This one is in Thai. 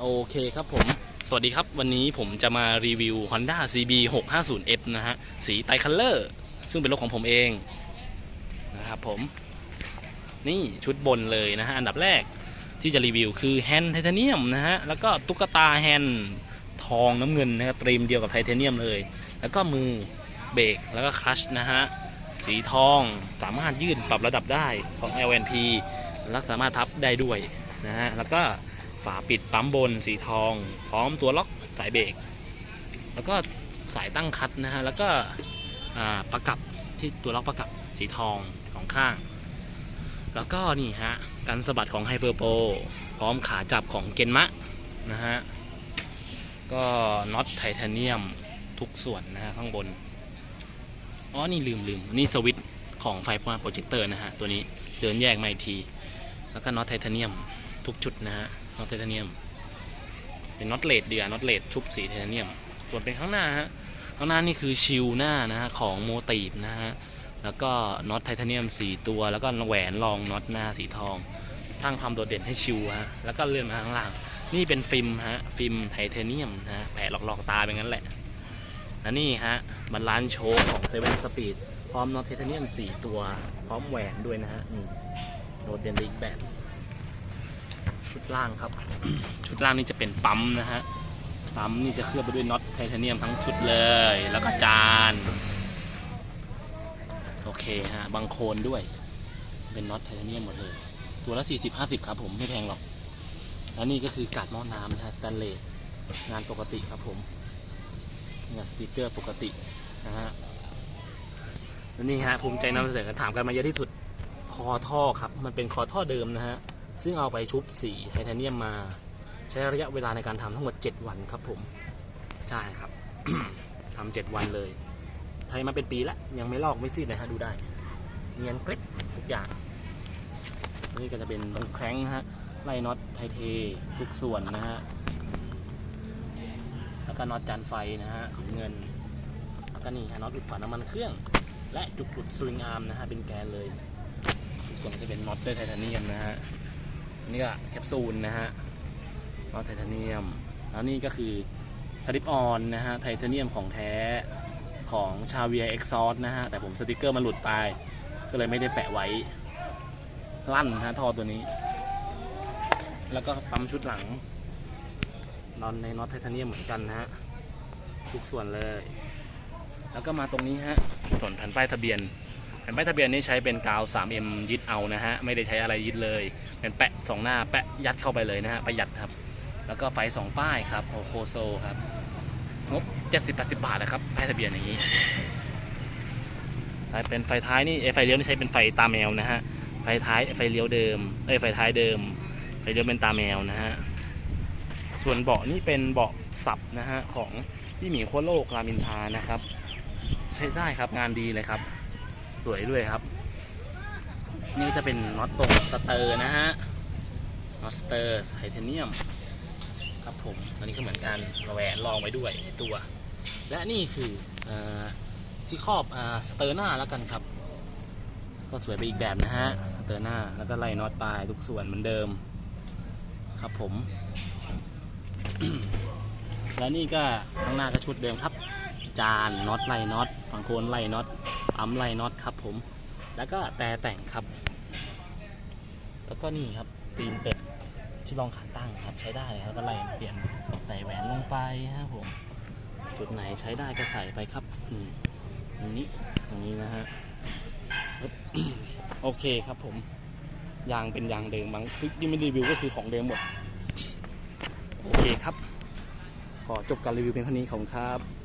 โอเคครับผม สวัสดีครับ วันนี้ผมจะมารีวิว Honda CB 650F นะฮะ สีไตคัลเลอร์ ซึ่งเป็นรถของผมเอง นะครับผม นี่ชุดบนเลยนะฮะ อันดับแรกที่จะรีวิวคือแฮนด์ไทเทเนียมนะฮะ แล้วก็ตุ๊กตาแฮนด์ทองน้ำเงินนะครับตรีมเดียวกับไทเทเนียมเลย แล้วก็มือเบรกแล้วก็คลัชนะฮะ สีทองสามารถยืดปรับระดับได้ของ LNP และสามารถพับได้ด้วยนะฮะ แล้วก็ ฝาปิดปั๊มบนสีทอง พร้อมตัวล็อกสายเบรกแล้วก็สายตั้งคัดนะฮะแล้วก็ประกับที่ตัวล็อกประกับสีทองสองข้าง แล้วก็นี่ฮะกันสะบัดของไฮเ p อร์โปพร้อมขาจับของเกนมะนะฮะก็น็อตไทเทเนียมทุกส่วนนะฮะข้างบน อ๋อ นี่ลืมลืมนี่สวิตช์ของไฟโปรเจคเตอร์นะฮะ ตัวนี้เดินแยกมาอีกที แล้วก็น็อตไทเทเนียม ทุกจุดนะฮะน็อตไทเทเนียม เป็นน็อตเลดเดียน็อตเลดชุบสีไทเทเนียม ส่วนเป็นข้างหน้าฮะข้างหน้านี่คือชิลหน้านะฮะของโมตีฟนะฮะแล้วก็น็อตไทเทเนียม 4 ตัว แล้วก็แหวนรองน็อตหน้าสีทองตั้างความโดดเด่นให้ชิวฮะแล้วก็เลื่อนมาข้างล่าง นี่เป็นฟิล์มฮะฟิล์มไทเทเนียมนะฮะแปะหลอกๆตาเป็นงั้นแหละและนี่ฮะบรรลานซ์โชว์ของเซเว่นสปีดพร้อมน็อตไทเทเนียม 4 ตัว พร้อมแหวนด้วยนะฮะโดดเด่นไปอีกแบบ ชุดล่างครับ ชุดล่างนี่จะเป็นปั๊มนะฮะปั๊มนี่จะเคลือบไปด้วยน็อตไทเทเนียมทั้งชุดเลย แล้วก็จานโอเคฮะบางโคนด้วย เป็นน็อตไทเทเนียมหมดเลย ตัวละ 40-50 ครับผมไม่แพงหรอก แล้วนี่ก็คือกาดหม้อน้ำนะฮะสแตนเลสงานปกติครับผมงานสติกเกอร์ปกตินะฮะแล้วนี่ฮะภูมิใจนำเสนอถามกันมาเยอะที่สุดคอท่อครับ มันเป็นคอท่อเดิมนะฮะ ซึ่งเอาไปชุบสีไทเทเนียมมา ใช้ระยะเวลาในการทำทั้งหมด 7 วันครับผม ใช่ครับ ทำเจ็ดวันเลย ไทยมาเป็นปีแล้ว ยังไม่ลอกไม่ซีดเลยฮะดูได้ เนียนกริบทุกอย่าง นี่ก็จะเป็นตรงแคร้งนะฮะ ไล่น็อตไทเททุกส่วนนะฮะ แล้วก็น็อตจานไฟนะฮะสีเงิน แล้วก็นี่ฮะน็อตอุดฝาน้ำมันเครื่อง และจุกอุดสวิงอาร์มนะฮะเป็นแกนเลยกส่วนก็จะเป็นน็อตด้วยไทเทเนียมนะฮะ นี่ก็แคปซูลนะฮะน็อตไทเทเนียม แล้วนี่ก็คือสลิปออนนะฮะไทเทเนียมของแท้ของชาเวียเอ็กซอนะฮะ แต่ผมสติกเกอร์มันหลุดไป ก็เลยไม่ได้แปะไว้ ลั่นนะฮะท่อตัวนี้ แล้วก็ปั๊มชุดหลัง นอนในน็อตไทเทเนียมเหมือนกันนะฮะ ทุกส่วนเลย แล้วก็มาตรงนี้ฮะส่วนแผ่นป้ายทะเบียนแผ่นป้ายทะเบียนนี่ใช้เป็นกาว 3M ยึดเอานะฮะ ไม่ได้ใช้อะไรยึดเลย เป็นแปะสองหน้าแปะยัดเข้าไปเลยนะฮะประหยัดครับ แล้วก็ไฟสองป้ายครับโอโคโซครับงบ70-80บาทนะครับป้ายทะเบียนอย่างนี้ถ้าเป็นไฟท้ายนี่ไฟเลี้ยวนี่ใช้เป็นไฟตาแมวนะฮะไฟท้ายไฟเลี้ยวเดิมเอ้ยไฟท้ายเดิม ไฟเลี้ยวเป็นตาแมวนะฮะส่วนเบาะนี่เป็นเบาะสับนะฮะของพี่หมีโคโลกรามินทานะครับ ใช้ได้ครับงานดีเลยครับ สวยด้วยครับ นี่จะเป็นน็อตตรงสเตอร์นะฮะน็อตสเตอร์ไทเทเนียม ครับผมอันนี้ก็เหมือนกันแหวนรองไว้ด้วยในตัว และนี่คืออที่ครอบอสเตอร์หน้าแล้วกันครับ ก็สวยไปอีกแบบนะฮะสเตอร์หน้าแล้วก็ไล่น็อตปลายทุกส่วนเหมือนเดิม ครับผม แล้วนี่ก็ข้างหน้าก็ชุดเดิมครับ จานน็อตไล่น็อตบางโคนไล่น็อตปั๊มไล่น็อตครับผม แล้วก็แต่แต่งครับ แล้วก็นี่ครับตีนเป็ดที่รองขาตั้งครับใช้ได้เลยครับก็ไล่เปลี่ยนใส่แหวนลงไปครับผมจุดไหนใช้ได้ก็ใส่ไปครับนี่ตรงนี้ตรงนี้นะฮะโอเคครับผมยางเป็นยางเดิมบางที่ไม่รีวิวก็คือของเดิมหมด โอเคครับ ขอจบการรีวิวเพียงเท่านี้ขอบคุณครับ